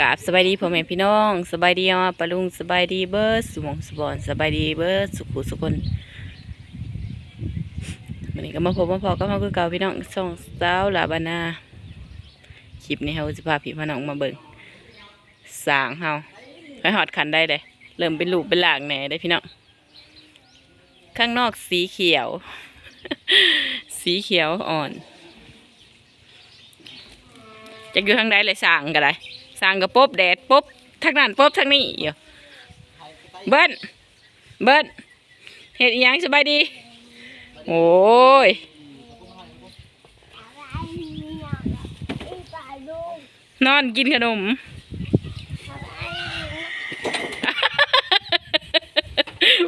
กาบสบายดีพ่อแม่พี่น้องสบายดีอะปลุงสบายดีเบิร์ดสมองสบอนสบายดีเบิร์ดสุขุสุคนวันนี้ก็มาพบมาพอก็มาคือเก่าพี่น้องส่องสาวลาบานาคลิปนี้เฮาจะพาพี่พน้องมาเบิ่งสางเฮาไปหอดขันได้เลยเริ่มเป็นลูกเป็นหลางแหน่ได้พี่น้องข้างนอกสีเขียว สีเขียวอ่อนจะอยู่ทางใดเลยสางก็ได้ สร้างก็ปุ๊บแดดปุบทางนั้นปุบทางนี้อยู่เบิ้นเบิ้นเห็ดยังสบายดี โอ้ยนอนกินขนม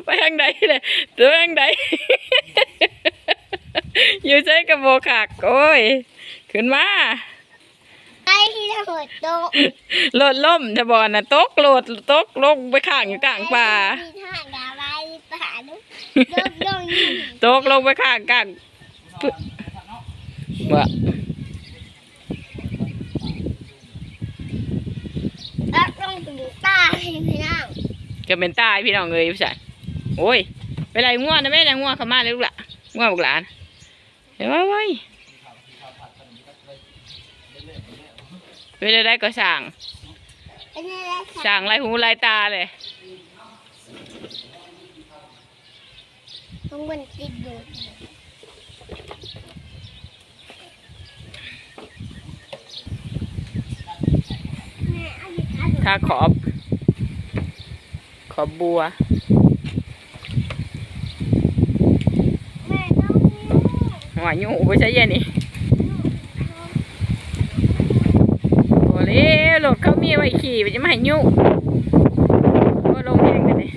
ไปทางใดเลยตัวทางใดอยู่ใช้กระโบขากโอ้ย ขึ้นมา ไอ้ที่ทำหัวโตะโหลดล่มจะบอลนะตกโหลดตกลงไปข้างอยู่กลางป่าที่ท่าดาวไว้ป่าลูกโดนโดนยิงตกลงไปข้างกลางว่าแล้วลงถึงตาให้พี่น้องจะเป็นตายพี่น้องเลยพี่ชายโอ้ยไปไรง่วงนะแม่นะง่วงเข้ามาเลยลูกละง่วงบุกหลานเห็นว่าไว้ ไปได้ได้ก็สั่งเป็นอะไรคะสั่งไรหูไรตาเลยต้องบนติดดูแม่เอาอยู่ขาดูถ้าขอบ ขอบบัวแม่ต้องนิ้วหัวยุ่งไปใช้เย็นนี่โอ้เลย รถเขามีไว้ขี่ไปจะไม่ให้ยุ่งก็ลงแห้งกันเลย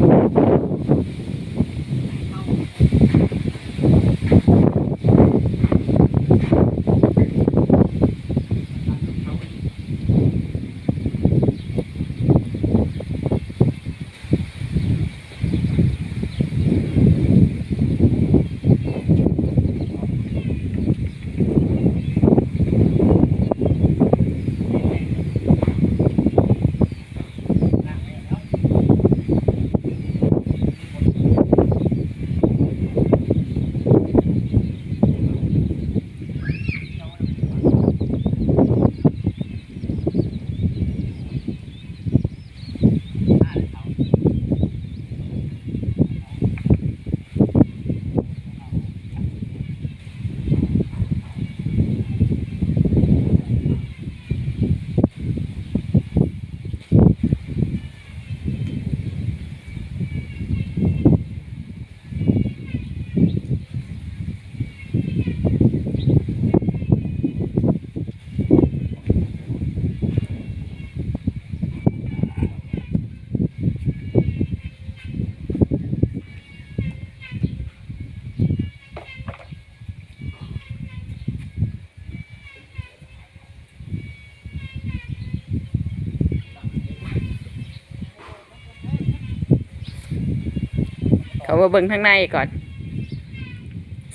มาเบิ่งข้างในก่อน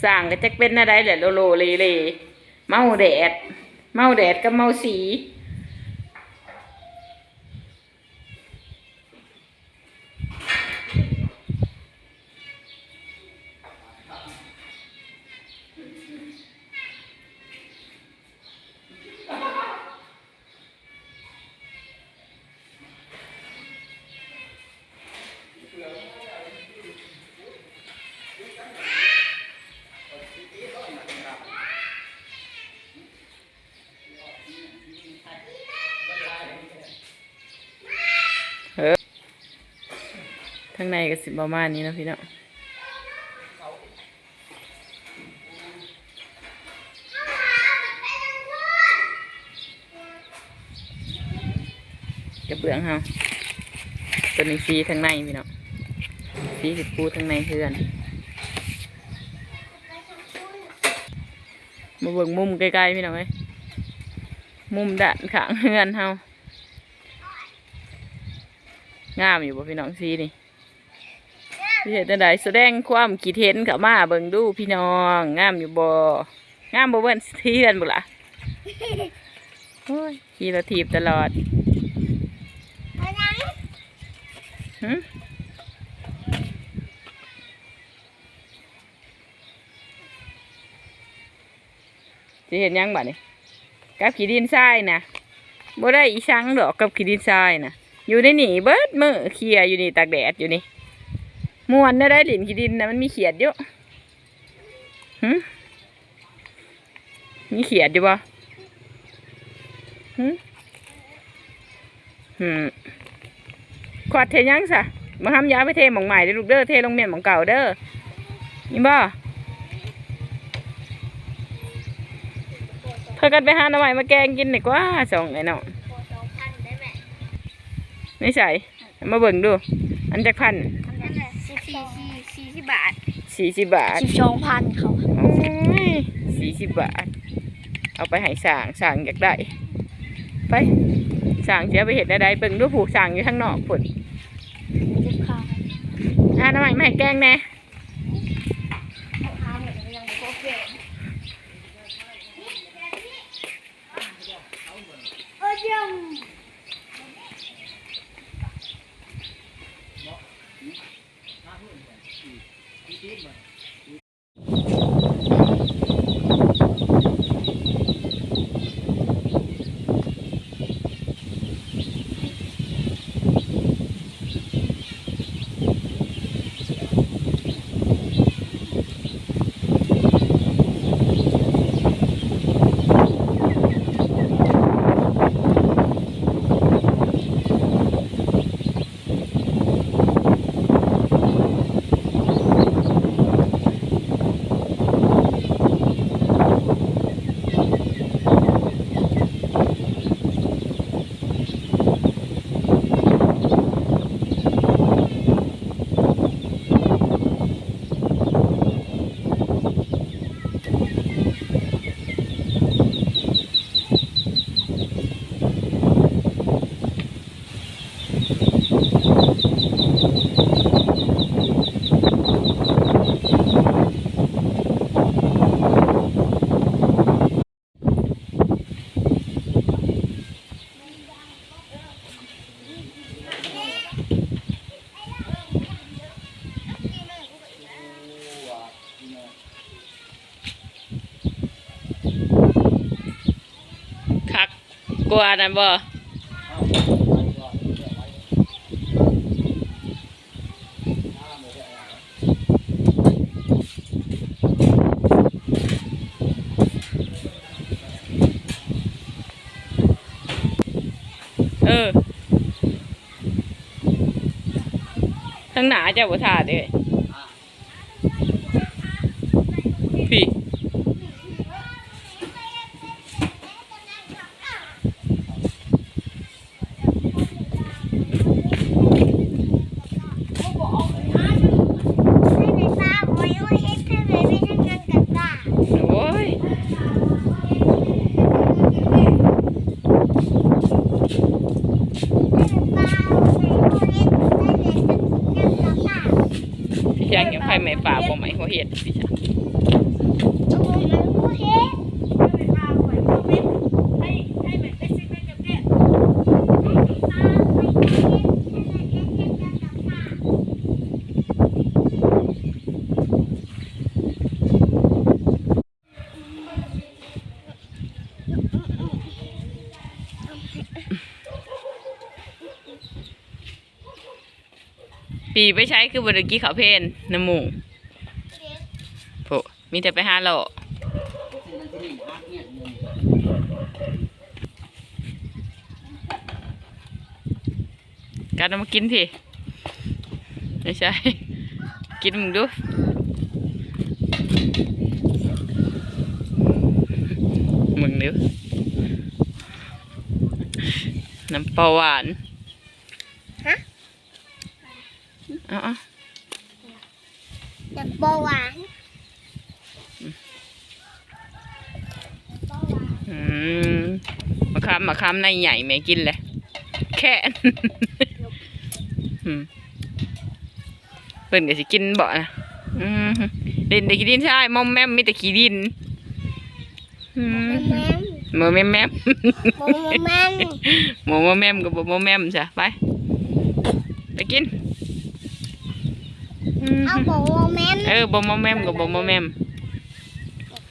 สร้างก็จะเป็นอะไรแหละโลโลเลเลเมาแดด เมาแดดกับเมาสี ข้างในก็สิประมาณนี้นะพี่เนาะกระเบื้องเฮาตัวนี้สีทางในพี่เนาะสีสิปูทางในเพื่อนมาเบิ่งมุมไกลๆพี่น้องเอ้ยมุมด้านข้างเฮือนเฮางามอยู่บ่พี่น้องสีนี่ เห็นจังใดแสดงความคิดเห็นเข้ามาเบิ่งดูพี่น้องงามอยู่บ่งามบ่เบิ่นเทียนบ่ล่ะโอ้ยขี่รถถีบตลอดหึจะเห็นยังบ่นี่กับขี้ดินทรายนะบ่ได้อีสังดอกกับขี้ดินทรายนะอยู่ในนี่เบิดมือเคลียร์อยู่นี่ตากแดดอยู่นี่ ม่วนได้ได้หลินขี้ดินนะมันมีเขียดอยู่หึมีเขียดอยู่บ่หึหึขวดเทยังซะมาทำยาไปเทหมองใหม่เด้อลูกเด้อเทลงเมียนหมองเก่าเด้อนี่บ่เพื่อกันไปหาหน่อไม้มาแกงกินดีกว่าสองไอ้น้องโปรสองพันได้ไหมไม่ใส่มาเบิ่งดู อันจักพัน นั่นแหละสี่สี่สี่สี่สิ บบาทสี่สิบบาทสิบสองพันเขาโอ้ยสี่สิบบาท เอาไปให้สร้างสร้างอยากได้ ไปสร้างเสียไปเห็นอะไรเบิ่งดูผูกสร้างอยู่ข้างนอกพุ่นสิบข้าวอ่าหน่อไม้มาให้แกงแน่ข้าวเนี่ยยังไม่ ค กกว่านั่นบ่เออข้งหนาเจ้าบ่ทาเด้พี่ ให้ในป้าไว้ไว้ให้เพื่อนไปไม่ทำงานกับป้า โอ้ย ให้ในป้าไว้ไว้ให้เพื่อนไปทำงานกับป้า พี่ช้างยัง ไหม้ป่าบ่ไหมหัวเห็ดพี่ช้าง โอ้ยมันผู้เฮ็ด ปีไปใช้คือบริกี้เขาเพนน้ำหมูโผมีแต่ไปหาหลอการเอามากินพี่ไม่ใช่ กินมึงดูมึงดูน้ำปลาหวาน ฮะ เอาเอาอยากเบาหวานเบาหวานอืมมะขามมะขามในใหญ่แม่กินเลยแค่อืมเพิ่นก็สิกินบ่นะอืมเล่นแต่ขี้ดินใช่มอมแมมมีแต่ขี้ดินอืมแม่มหมอแมมแมมแม่มแม่มหมอแมมกับบ่แมมจ้ะไปไปกินอืม เอาบอกโมแมมเออบ่มอมแมมกับบ่มอมแมม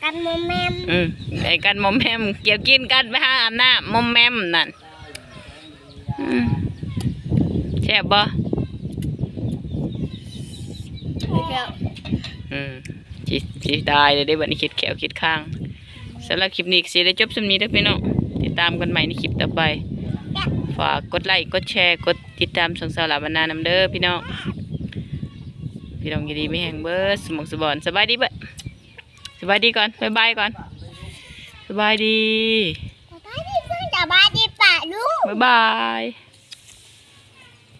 กันโมแมมอืมไอ้กันมอมแมมเกี่ยวกินกันไปหาอาบน้ำมอมแมมนั่นอืมแซ่บบ่เดี๋ยวอืมสิสิตายเลยได้บัดนี้คิดแขวคิดข้างสำหรับคลิปนี้ก็สิได้จบสำนี้เด้อพี่น้องติดตามกันใหม่ในคลิปต่อไป ฝากกดไลค์กดแชร์กดติดตามช่องสาวหลาบรรณานำเด้อพี่น้อง พี่น้องยินดีไม่แห้งเบิดสมองสบอนสบายดีเบิดสบายดีก่อนบ๊ายบายก่อน สบายดีไปที่เพื่อนจะบ้านที่ป่าลูกบ๊ายบาย